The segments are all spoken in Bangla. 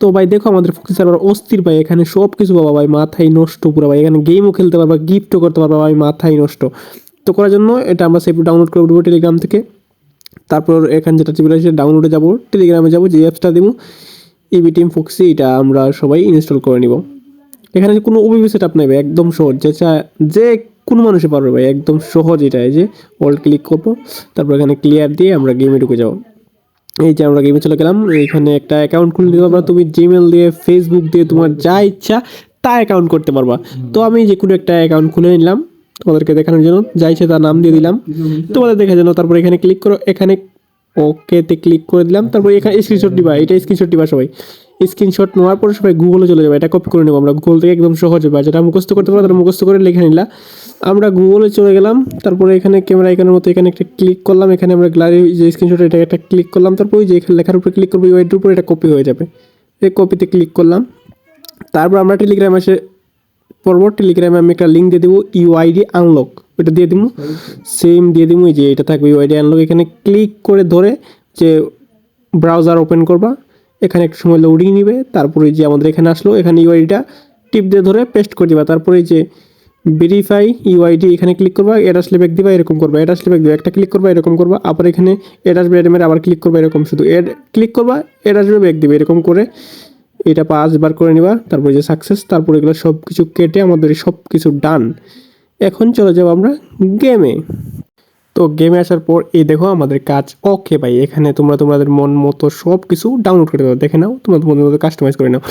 তো ভাই দেখো আমাদের ফক্সি সার্ভার অস্থির ভাই, এখানে সব কিছু পাবা ভাই, মাথায় নষ্ট পুরো ভাই, এখানে গেমও খেলতে পারবা গিফটও করতে পারবা ভাই, মাথায় নষ্ট। তো করার জন্য এটা আমরা সেফ ডাউনলোড করে দেবো টেলিগ্রাম থেকে। তারপর এখানে যেটা চিপে রয়েছে ডাউনলোডে যাব টেলিগ্রামে যাব, যে অ্যাপসটা দেবো ইবি টিম ফক্সি এটা আমরা সবাই ইনস্টল করে নিব। এখানে কোনো ওবিবি সেট আপ নেবে একদম সহজ, যে চা- যে কোনো মানুষে পারবে ভাই, একদম সহজ এটা এই যে ওয়ার্ল্ড ক্লিক করব, তারপর এখানে ক্লিয়ার দিয়ে আমরা গেমে ঢুকে যাব। এই যে আমরা গেমে চলে গেলাম এখানে একটা অ্যাকাউন্ট খুলে নিতে পারবা। তুমি জিমেল দিয়ে ফেসবুক দিয়ে তোমার যা ইচ্ছা, তা অ্যাকাউন্ট করতে পারবা। তো আমি যে কোনো একটা অ্যাকাউন্ট খুলে নিলাম, তোমাদেরকে দেখানোর জন্য। যা ইচ্ছে তার নাম দিয়ে দিলাম। তোমাদের দেখার জন্য তারপর এখানে ক্লিক করো, এখানে ওকেতে ক্লিক করে দিলাম। তারপর এখানে স্ক্রিনশট দিবা, এটা স্ক্রিনশট দিবা সবাই। স্ক্রিনশট নেওয়ার পরে সবাই গুগলে চলে যাবে। এটা কপি করে নেব আমরা। গুগল থেকে একদম সহজ হবে যেটা মুখস্থ করতে পারো, তারা মুখস্থ করে লিখে নিলাম আমরা গুগলে চলে গেলাম। তারপরে এখানে ক্যামেরা এখানের মতো এখানে একটা ক্লিক করলাম। এখানে আমরা গ্যালারি যে স্ক্রিনশট এটা একটা ক্লিক করলাম। তারপর ওই যে এখানে লেখার উপরে ক্লিক করব ওইটার উপরে এটা কপি হয়ে যাবে। এই কপিতে ক্লিক করলাম। তারপর আমরা টেলিগ্রামে এসে পরব টেলিগ্রামে আমি একটা লিঙ্ক দিয়ে দেবো ইউআইডি আনলক ওইটা দিয়ে দিব সেম দিয়ে দিব যে এটা থাকবে ইউআইডি আনলক এখানে ক্লিক করে ধরে যে ব্রাউজার ওপেন করবা। এখানে একটু সময় লোডিং নিবে, তারপরে যে আমাদের এখানে আসলো, এখানে ইউআইডিটা টিপ দিয়ে ধরে পেস্ট করে দিবা, তারপরে যে ভেরিফাই ইউআইডি এখানে ক্লিক করবা, এটা আসলে ব্যাক দিবা, এরকম করবা, এটা আসলে ব্যাক দিবা, একটা ক্লিক করবা, এরকম করবা, আবার এখানে এটা আসবে, এটা আবার ক্লিক করবা, এরকম শুধু এড ক্লিক করবা, এটা আসবে ব্যাক দিবে, এরকম করে এটা পাঁচবার করে নিবা, তারপরে যে সাকসেস তারপরে এগুলো সব কিছু কেটে আমাদের সব কিছু ডান এখন চলে যাব আমরা গেমে তো গেমে আসার পর, এই দেখো আমাদের কাজ। ওকে ভাই, এখানে তোমরা তোমাদের মন মতো সব কিছু ডাউনলোড করে দাও। দেখে নাও, তোমরা তোমাদের মতো কাস্টমাইজ করে নাও।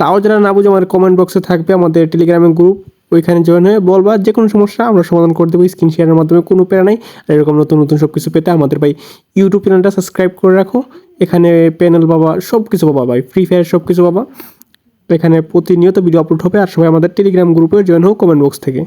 তাও যারা না বুঝে আমাদের কমেন্ট বক্সে থাকবে, আমাদের টেলিগ্রামের গ্রুপ ওইখানে জয়েন হয়ে বলবা যে কোনো সমস্যা আমরা সমাধান করে দেবো স্ক্রিন শেয়ারের মাধ্যমে, কোনো প্যারা নাই। আর এরকম নতুন নতুন সব কিছু পেতে আমাদের ভাই ইউটিউব চ্যানেলটা সাবস্ক্রাইব করে রাখো। এখানে প্যানেল পাবা সব কিছু পাবা ভাই ফ্রি ফায়ার সব কিছু পাবা এখানে প্রতিনিয়ত ভিডিও আপলোড হবে, আর সবাই আমাদের টেলিগ্রাম গ্রুপে জয়েন হোক কমেন্ট বক্স থেকে।